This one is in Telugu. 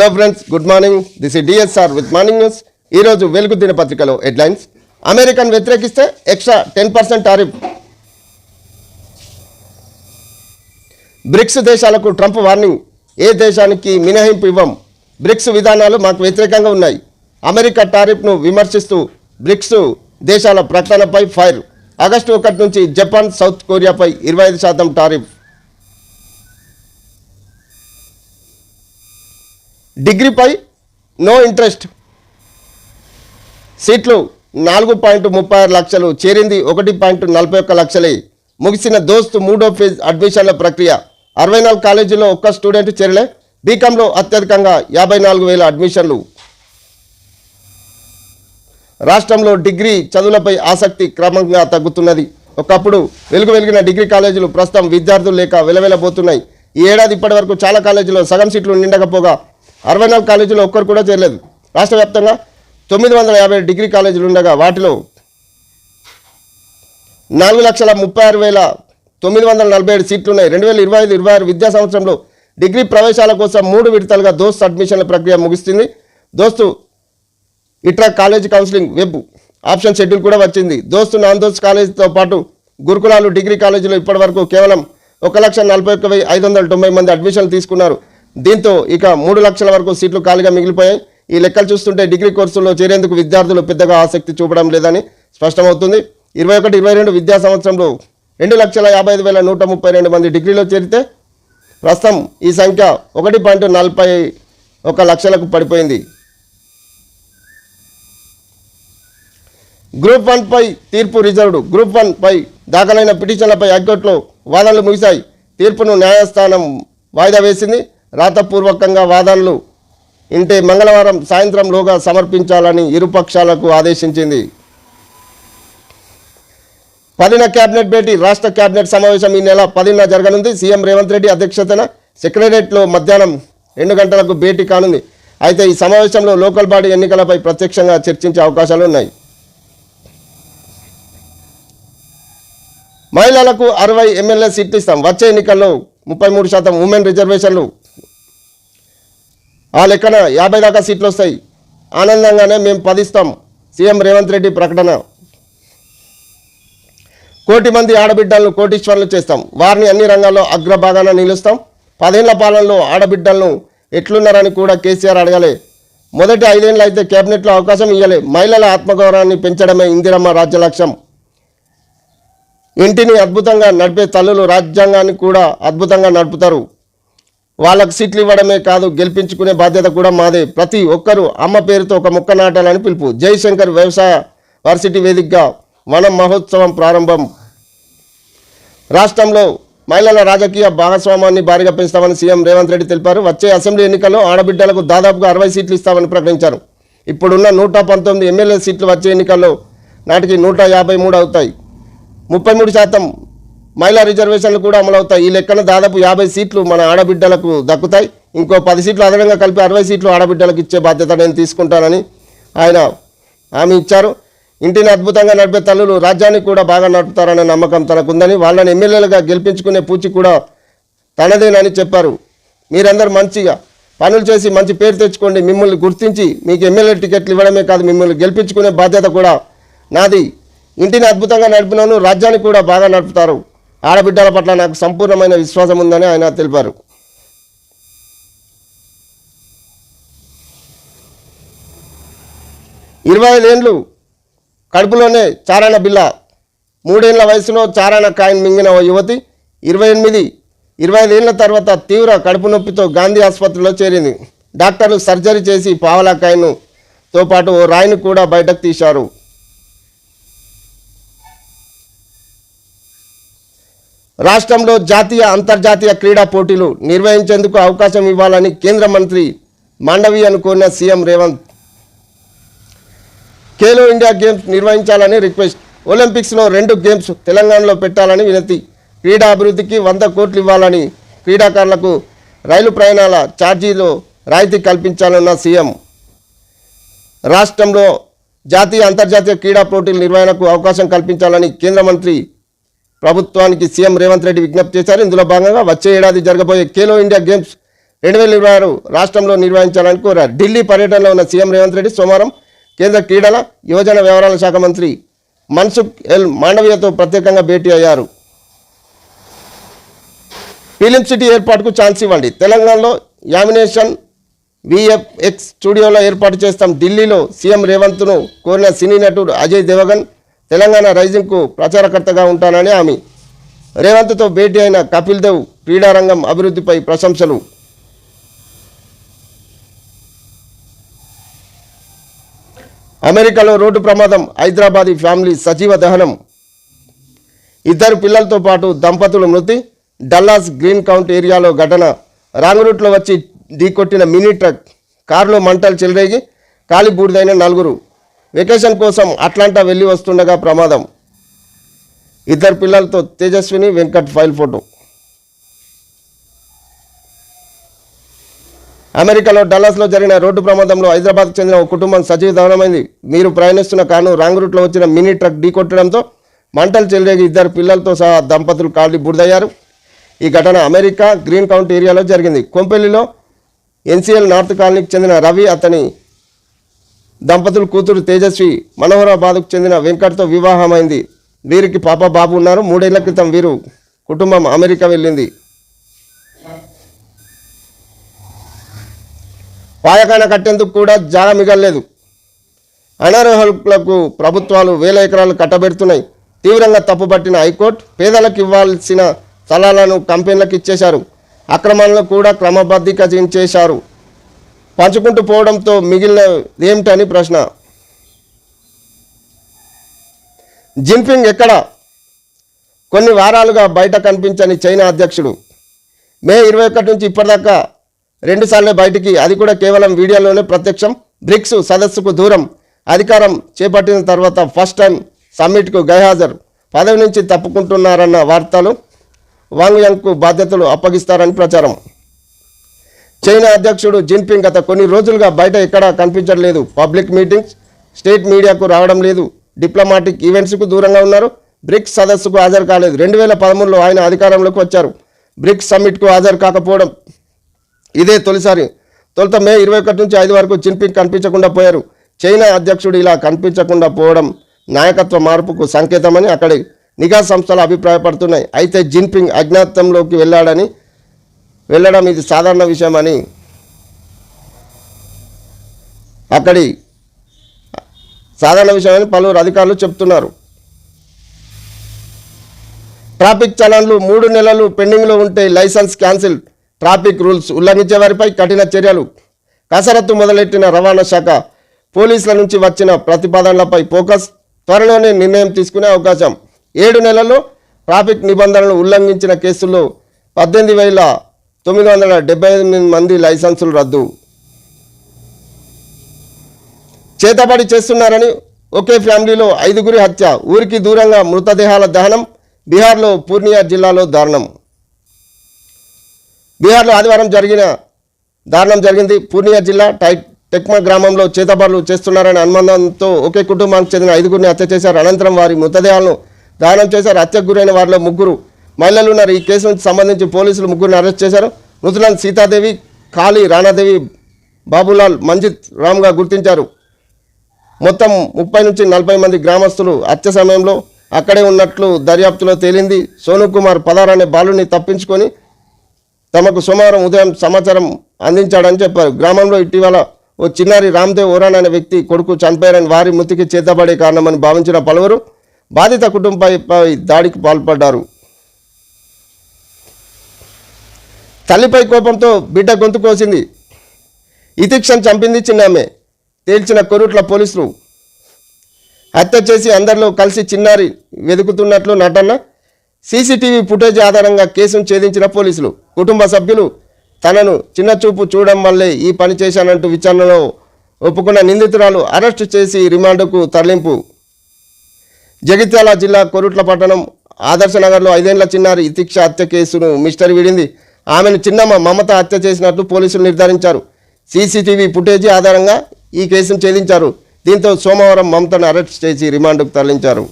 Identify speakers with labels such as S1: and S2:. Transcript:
S1: Hello friends good morning this is DSR with morning news ఈరోజు వెలుగు దినపత్రికలో headlines. American వ్యతిరేకిస్తే extra ten percent tariff. BRICS దేశాలకు ట్రంప్ వార్నింగ్. ఏ దేశానికి మినహాయింపు ఇవ్వం? బ్రిక్స్ విధానాలు మాకు వ్యతిరేకంగా ఉన్నాయి. అమెరికా టారిఫ్ను విమర్శిస్తూ బ్రిక్స్ దేశాల ప్రకటనపై ఫైర్. ఆగస్టు ఒకటి నుంచి జపాన్ సౌత్ కొరియాపై ఇరవై ఐదు శాతం టారిఫ్. డిగ్రీపై no interest. సీట్లు నాలుగు పాయింట్ ముప్పై ఆరు లక్షలు చేరింది ఒకటి పాయింట్ నలభై ఒక్క లక్షలే. ముగిసిన దోస్తు మూడో ఫేజ్ అడ్మిషన్ల ప్రక్రియ. అరవై నాలుగు కాలేజీలో ఒక్క స్టూడెంట్ చేరలే. బీకాంలో అత్యధికంగా యాభై నాలుగు వేల అడ్మిషన్లు. రాష్ట్రంలో డిగ్రీ చదువులపై ఆసక్తి క్రమంగా తగ్గుతున్నది. ఒకప్పుడు వెలుగు వెలిగిన డిగ్రీ కాలేజీలు ప్రస్తుతం విద్యార్థులు లేక వెలవెలబోతున్నాయి. ఈ ఏడాది ఇప్పటి వరకు చాలా కాలేజీలో సగం సీట్లు నిండకపోగా అరవై నాలుగు కాలేజీలో ఒక్కరు కూడా చేరలేదు. రాష్ట్ర వ్యాప్తంగా తొమ్మిది వందల యాభై డిగ్రీ కాలేజీలు ఉండగా వాటిలో నాలుగు లక్షల ముప్పై ఆరు వేల తొమ్మిది వందల నలభై ఏడు సీట్లు ఉన్నాయి. రెండు వేల ఇరవై ఐదు ఇరవై ఆరు విద్యా సంవత్సరంలో డిగ్రీ ప్రవేశాల కోసం మూడు విడతలుగా దోస్త్ అడ్మిషన్ల ప్రక్రియ ముగిస్తుంది. DOST intra college counselling web option schedule కూడా వచ్చింది. దోస్తు నాన్ దోస్త్ కాలేజీతో పాటు గురుకులాలు డిగ్రీ కాలేజీలో ఇప్పటివరకు కేవలం ఒక లక్ష నలభై ఒక్క వెయ్యి ఐదు వందల తొంభై మంది అడ్మిషన్లు తీసుకున్నారు. దీంతో ఇక మూడు లక్షల వరకు సీట్లు ఖాళీగా మిగిలిపోయాయి. ఈ లెక్కలు చూస్తుంటే డిగ్రీ కోర్సుల్లో చేరేందుకు విద్యార్థులు పెద్దగా ఆసక్తి చూపడం లేదని స్పష్టమవుతుంది. ఇరవై ఒకటి ఇరవై రెండు విద్యా సంవత్సరంలో రెండు లక్షల యాభై ఐదు వేల నూట ముప్పై రెండు మంది డిగ్రీలో చేరితే ప్రస్తుతం ఈ సంఖ్య ఒకటి పాయింట్ నలభై ఒక లక్షలకు పడిపోయింది. గ్రూప్ వన్పై తీర్పు రిజర్వ్డ్. గ్రూప్ వన్ పై దాఖలైన పిటిషన్లపై హైకోర్టులో వాదనలు ముగిశాయి. తీర్పును న్యాయస్థానం వాయిదా వేసింది. రాతపూర్వకంగా వాదనలు ఇంటే మంగళవారం సాయంత్రంలోగా సమర్పించాలని ఇరుపక్షాలకు ఆదేశించింది. పదిన కేబినెట్ భేటీ రాష్ట్ర కేబినెట్ సమావేశం ఈ నెల పదిన జరగనుంది. సీఎం రేవంత్ రెడ్డి అధ్యక్షతన సెక్రటరియట్లో మధ్యాహ్నం రెండు గంటలకు భేటీ కానుంది. అయితే ఈ సమావేశంలో లోకల్ బాడీ ఎన్నికలపై ప్రత్యక్షంగా చర్చించే అవకాశాలు ఉన్నాయి. మహిళలకు అరవై ఎమ్మెల్యే సీట్లు ఇస్తాం. వచ్చే ఎన్నికల్లో ముప్పై మూడు శాతం ఉమెన్ రిజర్వేషన్లు. ఆ లెక్కన యాభై దాకా సీట్లు వస్తాయి. ఆనందంగానే మేము పదిస్తాం. సీఎం రేవంత్ రెడ్డి ప్రకటన. కోటి మంది ఆడబిడ్డలను కోటీశ్వరులు చేస్తాం. వారిని అన్ని రంగాల్లో అగ్రభాగాన నిలుస్తాం. పదేళ్ళ పాలనలో ఆడబిడ్డలను ఎట్లున్నారని కూడా కేసీఆర్ అడగలే. మొదటి ఐదేళ్ళు అయితే కేబినెట్లో అవకాశం ఇవ్వలే మహిళల ఆత్మగౌరవాన్ని పెంచడమే ఇందిరమ్మ రాజ్య లక్ష్యం. ఇంటిని అద్భుతంగా నడిపే తల్లులు రాజ్యాంగాన్ని కూడా అద్భుతంగా నడుపుతారు. వాళ్ళకు సీట్లు ఇవ్వడమే కాదు గెలిపించుకునే బాధ్యత కూడా మాదే. ప్రతి ఒక్కరూ అమ్మ పేరుతో ఒక మొక్క నాటాలని పిలుపు. జయశంకర్ వ్యవసాయ వర్సిటీ వేదికగా వనం మహోత్సవం ప్రారంభం. రాష్ట్రంలో మహిళల రాజకీయ భాగస్వామాన్ని భారీగా పెంచుతామని సీఎం రేవంత్ రెడ్డి తెలిపారు. వచ్చే అసెంబ్లీ ఎన్నికల్లో ఆడబిడ్డలకు దాదాపుగా అరవై సీట్లు ఇస్తామని ప్రకటించారు. ఇప్పుడున్న నూట పంతొమ్మిది ఎమ్మెల్యే సీట్లు వచ్చే ఎన్నికల్లో నాటికి నూట యాభై మూడు అవుతాయి. ముప్పై మూడు శాతం మహిళా రిజర్వేషన్లు కూడా అమలవుతాయి ఈ లెక్కన దాదాపు యాభై సీట్లు మన ఆడబిడ్డలకు దక్కుతాయి. ఇంకో పది సీట్లు అదనంగా కలిపి అరవై సీట్లు ఆడబిడ్డలకు ఇచ్చే బాధ్యత నేను తీసుకుంటానని ఆయన హామీ ఇచ్చారు. ఇంటిని అద్భుతంగా నడిపే తల్లులు రాజ్యాన్ని కూడా బాగా నడుపుతారనే నమ్మకం తనకుందని వాళ్ళని ఎమ్మెల్యేలుగా గెలిపించుకునే పూచి కూడా తనదేనని చెప్పారు. మీరందరూ మంచిగా పనులు చేసి మంచి పేరు తెచ్చుకోండి. మిమ్మల్ని గుర్తించి మీకు ఎమ్మెల్యే టికెట్లు ఇవ్వడమే కాదు మిమ్మల్ని గెలిపించుకునే బాధ్యత కూడా నాది. ఇంటిని అద్భుతంగా నడిపినాను రాజ్యాన్ని కూడా బాగా నడుపుతారు. ఆడబిడ్డల పట్ల నాకు సంపూర్ణమైన విశ్వాసం ఉందని ఆయన తెలిపారు. ఇరవై ఐదేండ్లు కడుపులోనే చారణ బిల్ల మూడేళ్ళ వయసులో చారణ కాయిన్ మింగిన ఓ యువతి ఇరవై ఎనిమిది ఇరవై ఐదేళ్ళ తర్వాత తీవ్ర కడుపు నొప్పితో గాంధీ ఆసుపత్రిలో చేరింది. డాక్టర్లు సర్జరీ చేసి పావలా కాయిన్తో పాటు ఓ రాయిని కూడా బయటకు తీశారు. రాష్ట్రంలో జాతీయ అంతర్జాతీయ క్రీడా పోటీలు నిర్వహించేందుకు అవకాశం ఇవ్వాలని కేంద్ర మంత్రి మాండవీయను కోరిన CM Revanth. Khelo India games నిర్వహించాలని రిక్వెస్ట్. ఒలింపిక్స్లో రెండు గేమ్స్ తెలంగాణలో పెట్టాలని వినతి. క్రీడా అభివృద్ధికి వంద కోట్లు ఇవ్వాలని క్రీడాకారులకు రైలు ప్రయాణాల ఛార్జీలో రాయితీ కల్పించాలన్న సీఎం. రాష్ట్రంలో జాతీయ అంతర్జాతీయ క్రీడా పోటీల నిర్వహణకు అవకాశం కల్పించాలని కేంద్ర మంత్రి ప్రభుత్వానికి సీఎం రేవంత్ రెడ్డి విజ్ఞప్తి చేశారు. ఇందులో భాగంగా వచ్చే ఏడాది జరగబోయే ఖేలో ఇండియా గేమ్స్ రెండు వేల ఇరవై ఆరు రాష్ట్రంలో నిర్వహించాలని కోరారు. ఢిల్లీ పర్యటనలో ఉన్న సీఎం రేవంత్ రెడ్డి సోమవారం కేంద్ర క్రీడల యువజన వ్యవహారాల శాఖ మంత్రి మన్సుఖ్ ఎల్ మాండవీయతో ప్రత్యేకంగా భేటీ అయ్యారు. ఫిలిం సిటీ ఏర్పాటుకు ఛాన్స్ ఇవ్వండి. తెలంగాణలో యామినేషన్ విఎఫ్ఎక్స్ స్టూడియోలో ఏర్పాటు చేస్తాం. ఢిల్లీలో సీఎం రేవంత్ను కోరిన సినీ నటుడు అజయ్ దేవగన్ తెలంగాణ రైజింగ్కు ప్రచారకర్తగా ఉంటానని ఆమె. రేవంత్తో భేటీ అయిన కపిల్ దేవ్ క్రీడారంగం అభివృద్ధిపై ప్రశంసలు. అమెరికాలో రోడ్డు ప్రమాదం హైదరాబాదీ ఫ్యామిలీ సజీవ దహనం. ఇద్దరు పిల్లలతో పాటు దంపతులు మృతి డల్లాస్ గ్రీన్ కౌంట్ ఏరియాలో ఘటన. రాంగ్ రూట్లో వచ్చి ఢీకొట్టిన మినీ ట్రక్ కారులో మంటలు చెలరేగి కాలి బూడిదైన నలుగురు. వెకేషన్ కోసం అట్లాంటా వెళ్ళి వస్తుండగా ప్రమాదం. ఇద్దరు పిల్లలతో తేజస్విని వెంకట్ ఫైల్ ఫోటో. అమెరికాలో డల్లాస్లో జరిగిన రోడ్డు ప్రమాదంలో హైదరాబాద్కు చెందిన ఒక కుటుంబం సజీవ దహనమైంది. మీరు ప్రయాణిస్తున్న కారును రాంగ్ రూట్లో వచ్చిన మినీ ట్రక్ ఢీకొట్టడంతో మంటలు చెలరేగి ఇద్దరు పిల్లలతో సహా దంపతులు కాలి బుడిదయ్యారు ఈ ఘటన అమెరికా గ్రీన్ కౌంటీ ఏరియాలో జరిగింది. కొంపెల్లిలో ఎన్సీఎల్ నార్త్ కాలనీకి చెందిన రవి అతని దంపతులు కూతురు తేజస్వి మనోహరాబాద్కు చెందిన వెంకట్తో వివాహమైంది. వీరికి పాప బాబు ఉన్నారు. మూడేళ్ళ క్రితం వీరు కుటుంబం అమెరికా వెళ్ళింది. పాయకాన కట్టేందుకు కూడా జాగా మిగలలేదు. అనర్హులకు ప్రభుత్వాలు వేల ఎకరాలు కట్టబెడుతున్నాయి. తీవ్రంగా తప్పుపట్టిన హైకోర్టు పేదలకు ఇవ్వాల్సిన స్థలాలను కంపెనీలకు ఇచ్చేశారు. అక్రమాలను కూడా క్రమబద్ధీకరించేశారు. పంచుకుంటూ పోవడంతో మిగిలిన ఏమిటని ప్రశ్న. జిన్పింగ్ ఎక్కడ? కొన్ని వారాలుగా బయట కనిపించని చైనా అధ్యక్షుడు. మే ఇరవై ఒకటి నుంచి ఇప్పటిదాకా రెండుసార్లే బయటికి అది కూడా కేవలం వీడియోలోనే ప్రత్యక్షం. బ్రిక్స్ సదస్సుకు దూరం. అధికారం చేపట్టిన తర్వాత ఫస్ట్ టైం సమ్మిట్కు గైహాజరు. పదవి నుంచి తప్పుకుంటున్నారన్న వార్తలు వాంగ్యంగ్కు బాధ్యతలు అప్పగిస్తారని ప్రచారం. చైనా అధ్యక్షుడు జిన్పింగ్ గత కొన్ని రోజులుగా బయట ఎక్కడా కనిపించట్లేదు. పబ్లిక్ మీటింగ్స్ స్టేట్ మీడియాకు రావడం లేదు. డిప్లొమాటిక్ ఈవెంట్స్కు దూరంగా ఉన్నారు. బ్రిక్స్ సదస్సుకు హాజరు కాలేదు. రెండు వేల పదమూడులో ఆయన అధికారంలోకి వచ్చారు. బ్రిక్స్ సమ్మిట్కు హాజరు కాకపోవడం ఇదే తొలిసారి. తొలుత మే ఇరవై ఒకటి నుంచి ఐదు వరకు జిన్పింగ్ కనిపించకుండా పోయారు. చైనా అధ్యక్షుడు ఇలా కనిపించకుండా పోవడం నాయకత్వ మార్పుకు సంకేతమని అక్కడి నిఘా సంస్థలు అభిప్రాయపడుతున్నాయి. అయితే జిన్పింగ్ అజ్ఞాతంలోకి వెళ్ళాడని వెళ్ళడం ఇది సాధారణ విషయమని అక్కడి సాధారణ విషయమని పలువురు అధికారులు చెప్తున్నారు. ట్రాఫిక్ చలన్లు మూడు నెలలు పెండింగ్లో ఉంటే లైసెన్స్ క్యాన్సిల్ ట్రాఫిక్ రూల్స్ ఉల్లంఘించే వారిపై కఠిన చర్యలు. కసరత్తు మొదలెట్టిన రవాణా శాఖ పోలీసుల నుంచి వచ్చిన ప్రతిపాదనలపై ఫోకస్ త్వరలోనే నిర్ణయం తీసుకునే అవకాశం. ఏడు నెలల్లో ట్రాఫిక్ నిబంధనలు ఉల్లంఘించిన కేసుల్లో పద్దెనిమిది వేల తొమ్మిది వందల డెబ్బై ఎనిమిది మంది లైసెన్సులు రద్దు. చేతబడి చేస్తున్నారని ఒకే ఫ్యామిలీలో ఐదుగురి హత్య. ఊరికి దూరంగా మృతదేహాల దహనం. బీహార్లో పూర్ణియా జిల్లాలో దారుణం. బీహార్లో ఆదివారం జరిగిన దారుణం జరిగింది. పూర్ణియా జిల్లా టై టెక్మా గ్రామంలో చేతబడులు చేస్తున్నారని అనుమానంతో ఒకే కుటుంబానికి చెందిన ఐదుగురిని హత్య చేశారు. అనంతరం వారి మృతదేహాలను దానం చేశారు. హత్యకు గురైన వారిలో ముగ్గురు మహిళలు ఉన్నారు. ఈ కేసుకు సంబంధించి పోలీసులు ముగ్గురిని అరెస్ట్ చేశారు. మృతులను సీతాదేవి కాళీ రాణాదేవి బాబులాల్ మంజిత్ రామ్గా గుర్తించారు. మొత్తం ముప్పై నుంచి నలభై మంది గ్రామస్తులు హత్య సమయంలో అక్కడే ఉన్నట్లు దర్యాప్తులో తేలింది. సోను కుమార్ పదార్ అనే బాలుని తప్పించుకొని తమకు సోమవారం ఉదయం సమాచారం అందించాడని చెప్పారు. గ్రామంలో ఇటీవల ఓ చిన్నారి రామ్దేవ్ ఓరాన్ అనే వ్యక్తి కొడుకు చనిపోయారని వారి మృతికి చేతబడే కారణమని భావించిన పలువురు బాధిత కుటుంబంపై దాడికి పాల్పడ్డారు. తల్లిపై కోపంతో బిడ్డ గొంతు కోసింది. ఇతిక్షన్ చంపింది చిన్నామె తేల్చిన కొరుట్ల పోలీసులు. హత్య చేసి అందరిలో కలిసి చిన్నారి వెతుకుతున్నట్లు నటన సీసీటీవీ ఫుటేజ్ ఆధారంగా కేసును ఛేదించిన పోలీసులు. కుటుంబ సభ్యులు తనను చిన్నచూపు చూడడం వల్లే ఈ పని చేశానంటూ విచారణలో ఒప్పుకున్న నిందితురాలు అరెస్టు చేసి రిమాండ్కు తరలింపు. జగిత్యాల జిల్లా కొరుట్ల పట్టణం ఆదర్శనగర్లో ఐదేళ్ళ చిన్నారి ఇతిక్ష హత్య కేసును మిస్టరీ విడింది. ఆమెను చిన్నమ్మ మమత హత్య చేసినట్లు పోలీసులు నిర్ధారించారు. సీసీటీవీ ఫుటేజీ ఆధారంగా ఈ కేసును ఛేదించారు. దీంతో సోమవారం మమతను అరెస్ట్ చేసి రిమాండ్కు తరలించారు.